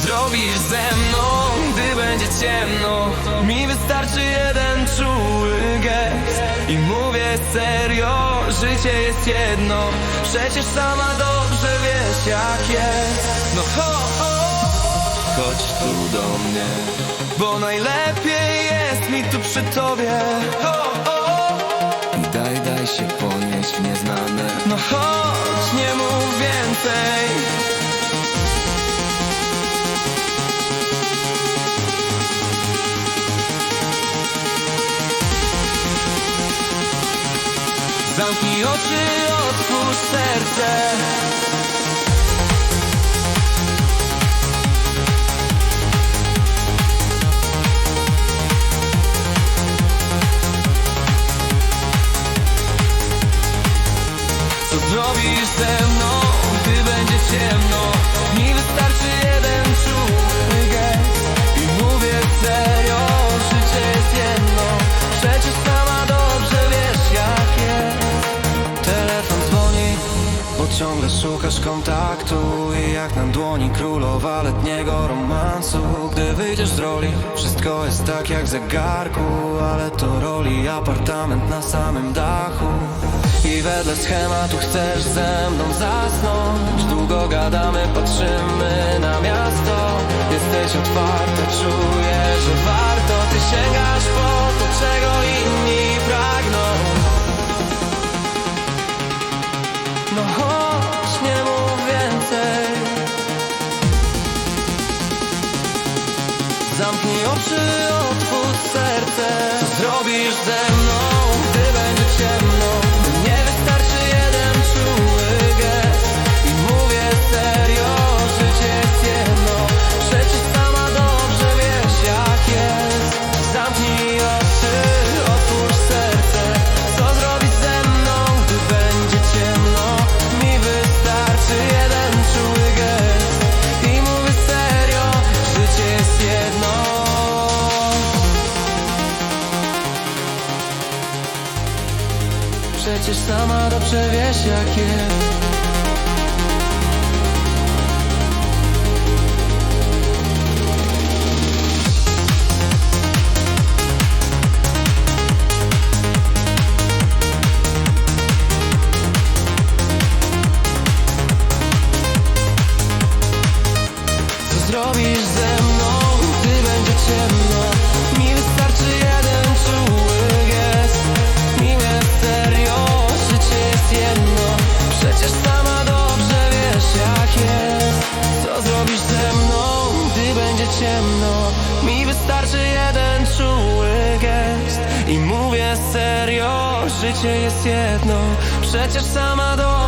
zrobisz ze mną, gdy będzie ciemno? Mi wystarczy jeden czuły gest. I mówię serio, życie jest jedno. Przecież sama dobrze wiesz jak jest. No ho, ho. Chodź tu do mnie. Bo najlepiej jest mi tu przy tobie. Ho, ho. I daj, daj się ponieść w nieznane. No chodź, nie mów więcej Zamknij oczy, otwórz serce. Co zrobisz ze mną, szukasz kontaktu I jak na dłoni królowa letniego romansu. Gdy wyjdziesz z roli, wszystko jest tak jak w zegarku Ale to roli apartament na samym dachu. I wedle schematu chcesz ze mną zasnąć. Długo gadamy, patrzymy na miasto. Jesteś otwarta, czuję, że warto. Ty sięgasz po to, czego inni pragną. No Zamknij oczy, otwórz serce Co zrobisz ze mną, gdy będzie ciemno? Przecież sama dobrze wiesz jak jest życie jest jedno. Przecież sama jest